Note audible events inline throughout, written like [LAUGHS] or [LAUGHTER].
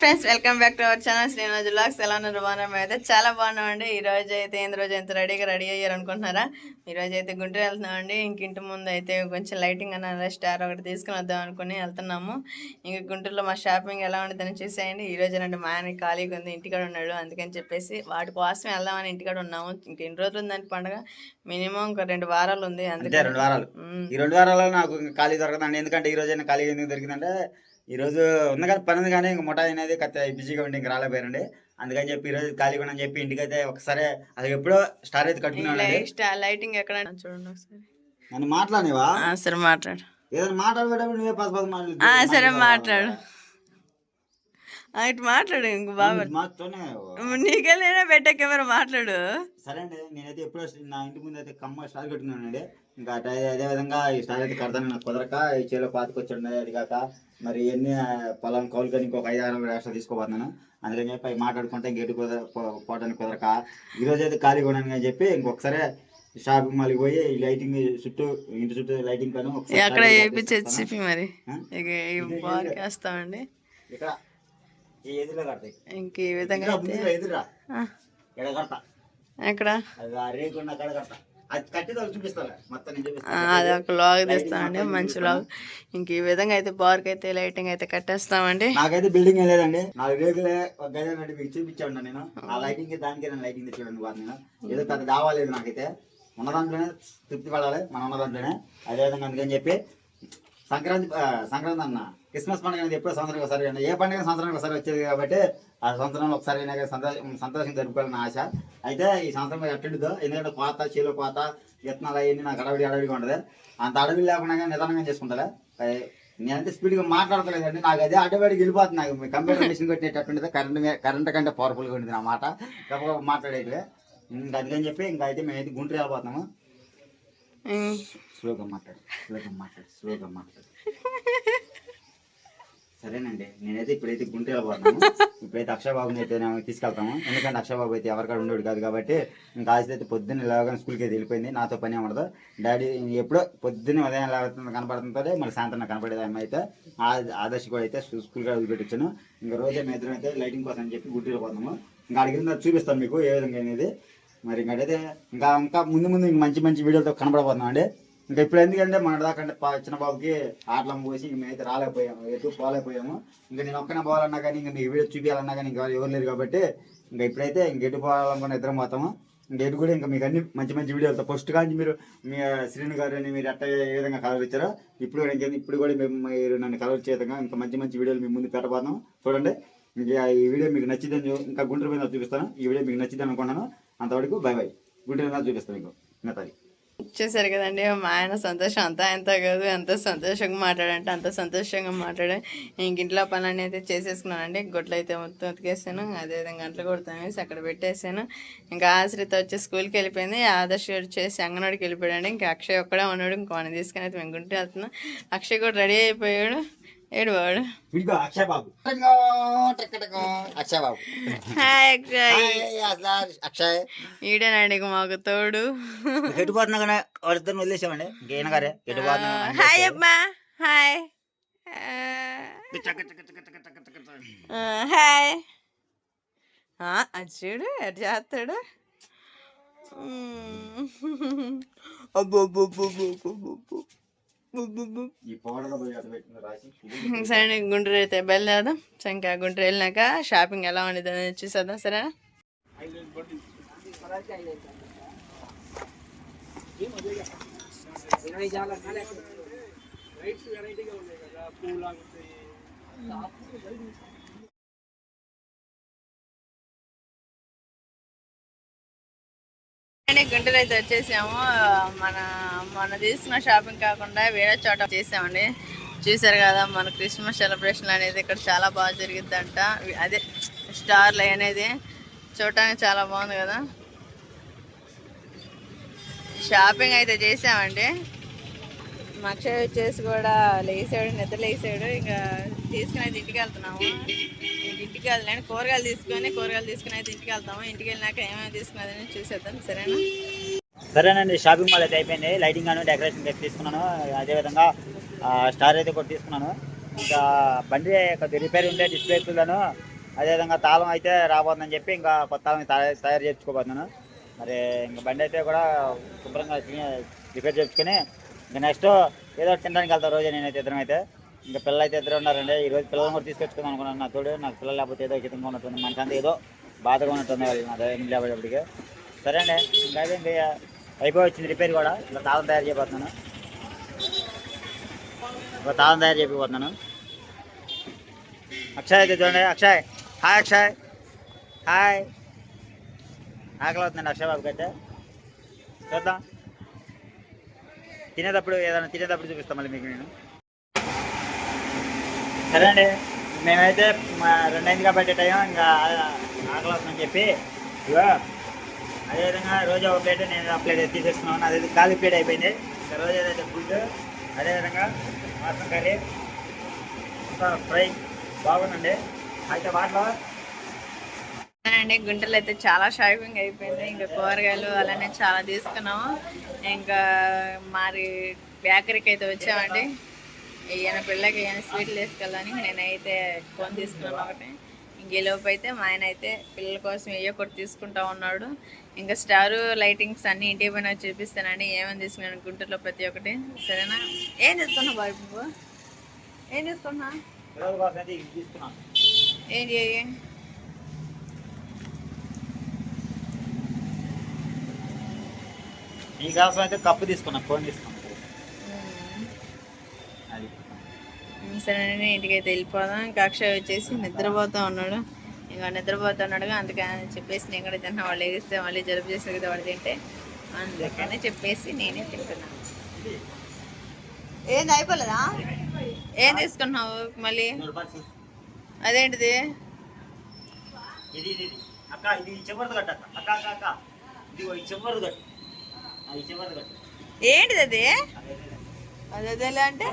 Friends welcome back to our channel Srinath blogs ఎలా ఉన్నారు? బాగున్నాం అయితే చాలా బాగున్నామండి. ఈ రోజు అయితే ఏంది రోజు ఎంత రెడీగా రెడీ అయ్యారు అనుకుంటున్నారా? ఈ రోజు అయితే గుంటూరు వెళ్తున్నామండి. ఇంక ఇంటి ముందు అయితే కొంచెం లైటింగ్ అన్న స్టార్ ఒకటి తీసుకుని వద్దాం అనుకుని వెళ్తున్నాము. ఇంక గుంటూరులో మా షాపింగ్ ఎలా ఉండదని చూసేయండి. ఈ రోజు నంటే మా ఆయన ఖాళీగా ఉంది ఇంటికాడ ఉన్నాడు. అందుకని చెప్పేసి వాటి కోసం వెళ్దామని ఇంటికాడ ఉన్నాము. ఇంక ఎన్ని రోజులు ఉందండి పండుగ? మినిమం ఒక రెండు వారాలు ఉంది. అందుకే రెండు వారాలు. ఈ రెండు వారాలలో నాకు ఖాళీ దొరకదండి. ఎందుకంటే ఈ రోజు ఖాళీ ఎందుకు దొరికిందంటే ఈ రోజు ఉంది కానీ పని ఉంది కానీ ఇంక ముఠా అనేది బిజీగా ఉండి ఇంక రాలేపోయారండి అందుకని చెప్పి ఈ రోజు ఖాళీగా ఉండని చెప్పి ఇంటికి అయితే ఒకసారి అది ఎప్పుడో స్టార్ అయితే స్టార్ లైటింగ్ ఎక్కడ చూడండి ఒకసారి. నన్ను మాట్లాడివా సరే మాట్లాడు. ఏదైనా మాట్లాడేటప్పుడు నువ్వే పది పది మాటలు ఆ, సరే మాట్లాడు. ఇటు మాట్లాడు ఇంక బాబు. నీకెళ్ళైనా పెట్టే కెమెరా మాట్లాడు. సరే అండి నేనైతే ఎప్పుడో నా ఇంటి ముందు అయితే కమ్మ స్టార్ కట్టుకున్నానండి ఇంకా అటు అదే విధంగా ఈ స్టార్ అయితే కడతాను నాకు కుదరక ఈ చేలో పాతకొచ్చాడు అది కాక మరి ఎన్ని పొలం కౌలు కానీ ఇంకొక ఐదు ఆరు ఎక్స్ట్రా తీసుకోబోతున్నాను. అందుకని చెప్పి మాట్లాడుకుంటే గేటు కుదర పోవడానికి కుదరక. ఈ రోజు అయితే ఖాళీగా ఉన్నాను అని చెప్పి ఇంకొకసారి షాపింగ్ మాల్కి పోయి లైటింగ్ చుట్టూ ఇంటి చుట్టూ లైటింగ్ పైన ఖాళీగా వేయించి మరి. ఇక్కడ ఈ ఎదురులో కడతాయి. ఇంక ఈ విధంగా కడతా. ఎక్కడ? రేకున్న కాడ కడతా. అది అది ఒక లాగ్ తీస్తామండి మంచి లాగ్ ఇంక ఈ విధంగా అయితే బార్కి అయితే లైటింగ్ అయితే కట్టేస్తామండి. నాకైతే బిల్డింగ్ లేదండి. నాలుగు రేకులే ఒక గది మీకు చూపించాను నేను. ఆ లైటింగ్ దానికి నేను లైటింగ్ తెచ్చాను నేను. ఏదో పెద్ద దావాలేదు నాకైతే. ఉన్న దాంట్లోనే తృప్తి పడాలి మనం ఉన్న దాంట్లోనే అదేవిధంగా అందుకని చెప్పి సంక్రాంతి సంక్రాంతి అన్న. క్రిస్మస్ పండుగ అనేది ఎప్పుడో సంవత్సరానికి ఒకసారి అయినా ఏ పండుగ సంవత్సరానికి ఒకసారి వచ్చేది కాబట్టి ఆ సంవత్సరంలో ఒకసారి అయినా సంతోష సంతోషం సంతోషం జరుపుకోవాలని ఆశ. అయితే ఈ సంవత్సరం ఎట్టుండదో ఎందుకంటే కోత చీలో కోత విత్తనాలు అవన్నీ నాకు అడవిడి అడవిడిగా ఉండదు. అంత అడవి లేకుండా నిదానంగా చేసుకుంటా నేనంటే స్పీడ్గా మాట్లాడతలేదండి. నాకు అదే అడ్డబడికి వెళ్ళిపోతుంది. నాకు కంప్యూటర్ మిషన్ కొట్టినట్టుంటుంది కరెంట్ కరెంట్ కంటే పవర్ఫుల్గా ఉంటుంది నా మాట. గొప్ప మాట్లాడేటివే. ఇంకా అందుకని చెప్పి ఇంకా అయితే మేమైతే గుంటూరు వెళ్ళిపోతున్నాము స్లోగా మాట్లాడు స్లోగా మాట్లాడు స్లోగా మాట్లాడు. సరేనండి నేనైతే ఇప్పుడైతే గుంటూరు వెళ్ళిపోతున్నాము ఇప్పుడైతే అక్షయబాబుని అయితే తీసుకెళ్తాము. ఎందుకంటే అక్షయబాబు అయితే ఎవరికాడ ఉండేవాడు కాదు కాబట్టి ఇంకా ఆశ అయితే పొద్దున్న లేవగానే స్కూల్కి అయితే వెళ్ళిపోయింది. నాతో పని ఉండదు. డాడీ ఎప్పుడో పొద్దున్న ఉదయం లేవుతుంది కనపడుతుంటే మళ్ళీ సాయంత్రం కనపడేది అమ్మాయి అయితే ఆ- ఆదర్శ కూడా అయితే స్కూల్ కాడ వదిలిపెట్టించాను ఇంకా రోజే మేము ఇద్దరం అయితే లైటింగ్ కోసం అని చెప్పి గుంటూరు పోతాము ఇంకా అడిగిన చూపిస్తాను మీకు ఏ విధంగా అనేది. మరి ఇంకైతే ఇంకా ఇంకా ముందు ముందు మంచి మంచి వీడియోలతో కనబడబోతున్నాం అండి. ఇంకా ఇప్పుడు ఎందుకంటే మన దాకా అంటే పా- చిన్న బాబుకి ఆటలం పోసి ఇంక మేమైతే రాలేకపోయాము. ఎటు పోలేకపోయాము. ఇంకా నేను ఒక్కనే పోవాలన్నా కానీ ఇంకా మీకు వీడియో చూపించాలన్నా కానీ ఇంకా ఎవరు లేరు కాబట్టి ఇంకా ఇప్పుడైతే ఇంక ఎటు పోవాలనుకున్న ఇద్దరం పోతాము. ఇంకా ఎటు కూడా ఇంకా మీకు అన్ని మంచి మంచి వీడియోలతో ఫస్ట్ కానీ మీరు మీ శ్రీను గారు అని మీరు ఎట్ట ఏ విధంగా కలర్ ఇచ్చారో ఇప్పుడు కూడా ఇంకా ఇప్పుడు కూడా మేము మీరు నన్ను కలర్ విధంగా ఇంకా మంచి మంచి వీడియోలు మీ ముందు పెట్టబోతాం చూడండి. ఇంకా ఈ వీడియో మీకు నచ్చిందని ఇంకా గుంటూరు మీద చూపిస్తాను. ఈ వీడియో మీకు నచ్చింది అనుకున్నాను అంతవరకు బై బై. గుంటూరు చూపిస్తాను మీకు. మిగతాది చూసారు కదండి. మా ఆయన సంతోషం. అంతా ఎంత కాదు ఎంత సంతోషంగా మాట్లాడంటే అంత సంతోషంగా మాట్లాడే ఇంక ఇంట్లో పనులన్నీ అయితే చేసేసుకున్నానండి. గుడ్లు అయితే మొత్తం ఉతికేసాను. అదేవిధంగా గంటలు కొడుతామేసి వేసి అక్కడ పెట్టేసాను. ఇంకా ఆశ్రిత వచ్చి స్కూల్కి వెళ్ళిపోయింది. ఆదర్శ్ వచ్చేసి అంగనవాడికి వెళ్ళిపోయాడు ఇంకా అక్షయ్ ఒక్కడే ఉన్నాడు. ఇంకోని తీసుకుని అయితే మేము గుంటూరు వెళ్తున్నాం. అక్షయ్ కూడా రెడీ అయిపోయాడు. ఏడు వాడు ఇదిగో అక్షయ్ బాబు అక్షయ్. బాబు హాయ్ అక్షయ్ అక్షయ్. ఈడేనండి మాకు తోడు. ఎటు పోతున్నా కానీ వాళ్ళిద్దరిని వదిలేసామండి. ఇంకేనా గారే ఎటు హాయ్ అమ్మా. హాయ్. హాయ్. అది చూడు ఎటు చేస్తాడు? అబ్బో అబ్బో అబ్బో అబ్బో అబ్బో [LAUGHS] సరే గుంటూరు అయితే బయలుదేరదాం. సో ఇంకా గుంటూరు వెళ్ళినాక షాపింగ్ ఎలా ఉండేది అనేది చూసేద్దాం సరేనా? అండి, గుంటూరు అయితే వచ్చేసాము మన మన తీసుకున్న షాపింగ్ కాకుండా వేరే చోట చేసామండి. చూసారు కదా మన క్రిస్మస్ సెలబ్రేషన్ అనేది ఇక్కడ చాలా బాగా జరిగిద్దంట. అదే స్టార్లు అనేది. చూడటానికి చాలా బాగుంది కదా. షాపింగ్ అయితే చేసామండి. మా అక్షయ్ వచ్చేసి కూడా లేసాడు నిద్ర లేసాడు ఇంకా తీసుకుని అయితే ఇంటికి వెళ్తున్నాము. ఇంటికి వెళ్ళాను కూరగాయలు తీసుకొని కూరగాయలు తీసుకుని అయితే ఇంటికి వెళ్తాము. ఇంటికి వెళ్ళినాక ఏమేమి తీసుకున్నదని చూసేద్దాం. సరేనా? సరేనండి. షాపింగ్ మాల్ అయితే అయిపోయింది. లైటింగ్ కానీ డెకరేషన్ అయితే తీసుకున్నాను. అదేవిధంగా స్టార్ అయితే కూడా తీసుకున్నాను. ఇంకా బండి కొద్దిగా రిపేర్ ఉంటే డిస్ప్లేలను అదేవిధంగా తాళం అయితే రాబోతుందని చెప్పి ఇంకా కొత్త తాళం తయారు తయారు మరి ఇంకా బండి అయితే కూడా శుభ్రంగా రిపేర్ చేసుకుని ఇంకా నెక్స్ట్ ఏదో ఒకటి తినడానికి వెళ్తా రోజు నేనైతే ఇద్దరం అయితే. ఇంకా పిల్లలు అయితే ఇద్దరు ఉన్నారండి. ఈ రోజు పిల్లలు కూడా తీసుకొచ్చుకుందాం అనుకున్నాను నా తోడు. నాకు పిల్లలు లేకపోతే ఏదో హితంగా ఉన్నట్టుంది. మనకంతా ఏదో బాధగా ఉన్నట్టుంది వాళ్ళు నా దగ్గర లేకపోయేప్పటికి సరే అండి ఇంకా అయితే ఇంకా అయిపోయి వచ్చింది రిపేర్ కూడా. ఇలా తాళం తయారు చేయబోతున్నాను. ఒక తాళం తయారు చేయబోతున్నాను. అక్షయ్ అయితే చూడండి. అక్షయ్. హాయ్ అక్షయ్. హాయ్. ఆకలి అవుతుందండి అక్షయ్ బాబుకి అయితే చూద్దాం. తినేటప్పుడు ఏదైనా తినేటప్పుడు చూపిస్తాం మళ్ళీ మీకు నేను. సరే అండి మేమైతే మా రెండైంది కాబట్టి టైం ఇంకా ఆకలి అవుతుందని చెప్పి ఇగో అదేవిధంగా రోజు ఒక ప్లేట్ నేను ఒక ప్లేట్ తీసేసుకున్నాను. అదే ఖాళీ ప్లేట్ అయిపోయింది. ఇంకా రోజు ఏదైతే ఫుడ్ అదేవిధంగా మాసం కర్రీ ఫ్రై బాగుందండి. అయితే వాటిలో అండి గుంటలు అయితే చాలా షాపింగ్ అయిపోయింది. ఇంకా కూరగాయలు అలానే చాలా తీసుకున్నాము. ఇంకా మరి బేకరీకి అయితే వచ్చామండి ఈయన పిల్లకి ఈయన స్వీట్లు తీసుకెళ్ళాలని నేనైతే కొని తీసుకున్నాను ఒకటి. ఇంక ఈ లోపు అయితే మా ఆయన అయితే పిల్లల కోసం ఏ ఒకటి తీసుకుంటా ఉన్నాడు. ఇంకా స్టారు లైటింగ్స్ అన్ని ఇంటికి పైన చూపిస్తానండి. ఏమేమి తీసుకున్నాను గుంటూరులో ప్రతి ఒక్కటి. సరేనా? ఏం తీసుకున్నావు బాబు ఏం తీసుకున్నా ఏం చేయి మీకోసం అయితే కప్పు తీసుకున్నాను ఫోన్ తీసుకున్నాను అది. సరే ఇంటికి అయితే వెళ్ళిపోదాం. ఇంకా అక్షయ్ వచ్చేసి నిద్రపోతా ఉన్నాడు. ఇంకా నిద్రపోతా ఉన్నాడుగా అందుకని చెప్పేసి నేను కూడా తిన్నా. వాళ్ళు ఎగిస్తే మళ్ళీ జలుబు చేసి కదా వాడు తింటే. అందుకని చెప్పేసి నేనే తింటున్నాను ఏంది అయిపోలేదా? ఏం తీసుకున్నావు మళ్ళీ? అదేంటిది? ఇది ఇది ఇది. అక్క ఇది చివరిది కట్టు అక్క. అక్క అక్క ఈ చివరిది కట్టు ఆ, ఈ చివరిది కట్టు ఏంటిది అది? అదే, అదేలే అంటే?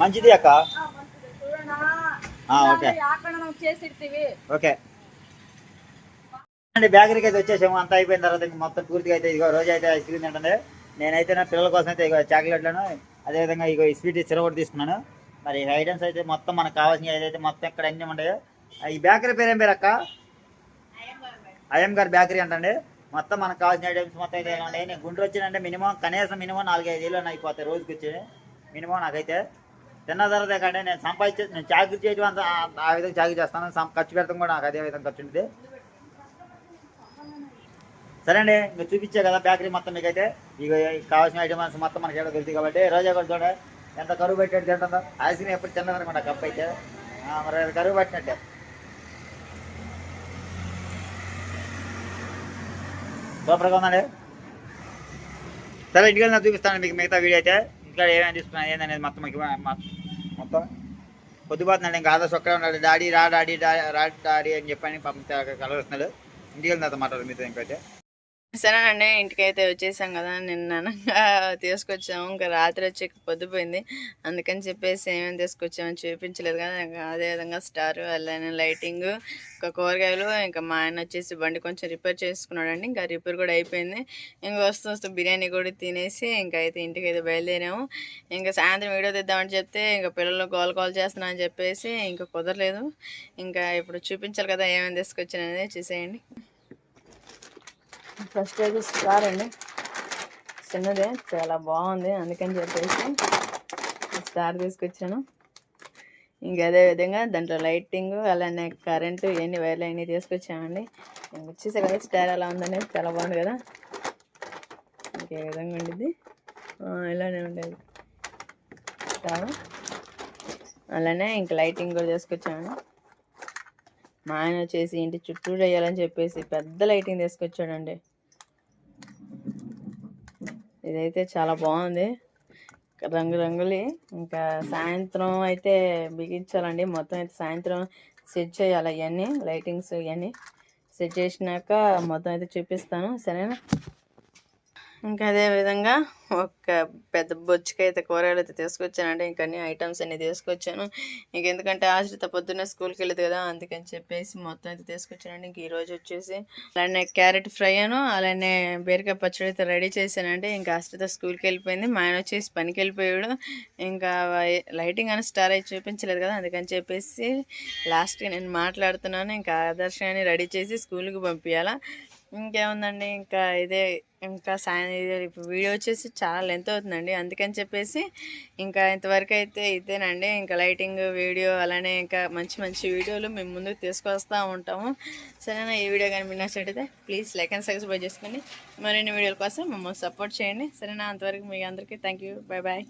మంచిది అక్క. ఆ, ఓకే. ఓకే. అండి బేకరీకి అయితే వచ్చేసాము. అంతా అయిపోయిన తర్వాత ఇంక మొత్తం పూర్తిగా అయితే ఇదిగో రోజు అయితే ఐస్ క్రీమ్ తింటుంది. నేనైతే నా పిల్లల కోసం అయితే ఇగో చాక్లెట్లను అదేవిధంగా ఇగో ఈ స్వీట్ సిరవట్ తీసుకున్నాను. మరి ఈ ఐటమ్స్ అయితే మొత్తం మనకు కావాల్సిన ఏదైతే మొత్తం ఇక్కడ అన్నీ ఉంటాయో ఆ, ఈ బేకరీ పేరు ఏం పేరు అక్క? అయ్యం గారి బేకరీ అంటండి. మొత్తం మనకు కావాల్సిన ఐటమ్స్ మొత్తం అయితే ఉంటాయి నేను గుంటూరు వచ్చినంటే మినిమం కనీసం మినిమం నాలుగైదు ఏళ్ళు అయిపోతాయి రోజుకి వచ్చి. మినిమం నాకైతే. తిన్న తర్వాత కంటే నేను సంపాదించే నేను చాకరీ చేయడం అంత ఆ- విధంగా చాకరీ చేస్తాను. ఖర్చు పెడతాం కూడా నాకు అదే విధంగా ఖర్చు ఉంటుంది సరే అండి ఇంకా చూపించే కదా బేకరీ మొత్తం మీకైతే. ఇక కావాల్సిన ఐటమ్స్ మొత్తం మనకి ఏదో దొరుకుతాయి కాబట్టి రోజా కూడా ఎంత కరువు పెట్టాడు తింటుందో? ఐస్ క్రీమ్ ఎప్పుడు తిన్నదనమాట కప్ అయితే ఆ, మరి అది కరువు పెట్టినట్టే. సూపర్గా ఉందండి. సరే ఇంటికి వెళ్ళి చూపిస్తాను మీకు మిగతా వీడియో అయితే. ఇంట్లో ఏమేమి చూస్తున్నాను ఏందనేది మొత్తం మొత్తం. పొద్దుపోతున్నాడు ఇంకా ఆదర్శ ఒక్కడే ఉన్నాడు. డాడీ రా డాడీ డా- రా డాడీ అని చెప్పని పంపితే కలవస్తున్నాడు ఇంటికి వెళ్ళిన తర్వాత మాట్లాడు మీతో ఇంకైతే సరేనండి ఇంటికి అయితే వచ్చేసాం కదా నిన్న తీసుకొచ్చాము. ఇంకా రాత్రి వచ్చి పొద్దుపోయింది. అందుకని చెప్పేసి ఏమేమి తీసుకొచ్చామని చూపించలేదు కదా. ఇంకా అదేవిధంగా స్టార్ అలానే లైటింగ్ ఇంకా కూరగాయలు ఇంకా మా ఆయన వచ్చేసి బండి కొంచెం రిపేర్ చేసుకున్నాడండి. ఇంకా రిపేర్ కూడా అయిపోయింది. ఇంకా వస్తూ వస్తూ బిర్యానీ కూడా తినేసి ఇంకా అయితే ఇంటికి అయితే బయలుదేరాము. ఇంకా సాయంత్రం వీడియో తీద్దామని చెప్తే ఇంకా పిల్లలు కాల్ కాల్ చేస్తున్నా అని చెప్పేసి ఇంకా కుదరలేదు. ఇంకా ఇప్పుడు చూపించాలి కదా ఏమేమి తీసుకొచ్చాననేది చూసేయండి. ఫస్ట్ అయితే స్టార్ అండి చిన్నదే చాలా బాగుంది అందుకని చెప్పేసి స్టార్ తీసుకొచ్చాను. ఇంకా అదే విధంగా దాంట్లో లైటింగ్ అలానే కరెంటు ఇవన్నీ వైర్లు అన్నీ తీసుకొచ్చామండి. ఇంక వచ్చేసే కదా స్టార్ ఎలా ఉందనేది చాలా బాగుంది కదా. ఇంకే విధంగా ఉండిద్ది? ఇలానే ఉండేది స్టార్ అలానే ఇంక లైటింగ్ కూడా తీసుకొచ్చామండి. మా ఆయన వచ్చేసి ఇంటి చుట్టూ వేయాలని చెప్పేసి పెద్ద లైటింగ్ తీసుకొచ్చాడండి. ఇదైతే చాలా బాగుంది. రంగురంగులి. ఇంకా సాయంత్రం అయితే బిగించాలండి. మొత్తం అయితే సాయంత్రం సెట్ చేయాలి ఇవన్నీ లైటింగ్స్ ఇవన్నీ సెట్ చేసినాక మొత్తం అయితే చూపిస్తాను. సరేనా? ఇంకా అదే విధంగా ఒక పెద్ద బొచ్చుకి అయితే కూరగాయలు అయితే తీసుకొచ్చానండి. ఇంకా అన్ని ఐటమ్స్ అన్ని తీసుకొచ్చాను. ఇంక ఎందుకంటే ఆశ్రిత పొద్దున్నే స్కూల్కి వెళ్ళదు కదా అందుకని చెప్పేసి మొత్తం అయితే తీసుకొచ్చానండి. ఇంక ఈరోజు వచ్చేసి అలానే క్యారెట్ ఫ్రై అను అలానే బీరకాయ పచ్చడి అయితే రెడీ చేశానండి. ఇంకా ఆశ్రిత స్కూల్కి వెళ్ళిపోయింది. మా ఆయన వచ్చేసి పనికి వెళ్ళిపోయాడు. ఇంకా లైటింగ్ అని స్టార్ అయితే చూపించలేదు కదా అందుకని చెప్పేసి లాస్ట్కి నేను మాట్లాడుతున్నాను. ఇంకా ఆదర్శాన్ని రెడీ చేసి స్కూల్కి పంపించాలా ఇంకేముందండి? ఇంకా ఇదే ఇంకా సాయం ఇప్పుడు వీడియో వచ్చేసి చాలా లెంత్ అవుతుందండి. అందుకని చెప్పేసి ఇంకా ఇంతవరకు అయితే ఇదేనండి. ఇంకా లైటింగ్ వీడియో అలానే ఇంకా మంచి మంచి వీడియోలు మేము ముందుకు తీసుకొస్తూ ఉంటాము. సరేనా? ఈ వీడియో కానీ మీరు నచ్చినట్టయితే ప్లీజ్ లైక్ అండ్ సబ్స్క్రైబ్ చేసుకోండి. మరిన్ని వీడియోల కోసం మమ్మల్ని సపోర్ట్ చేయండి. సరేనా? అంతవరకు మీ అందరికీ థ్యాంక్ యూ బాయ్ బాయ్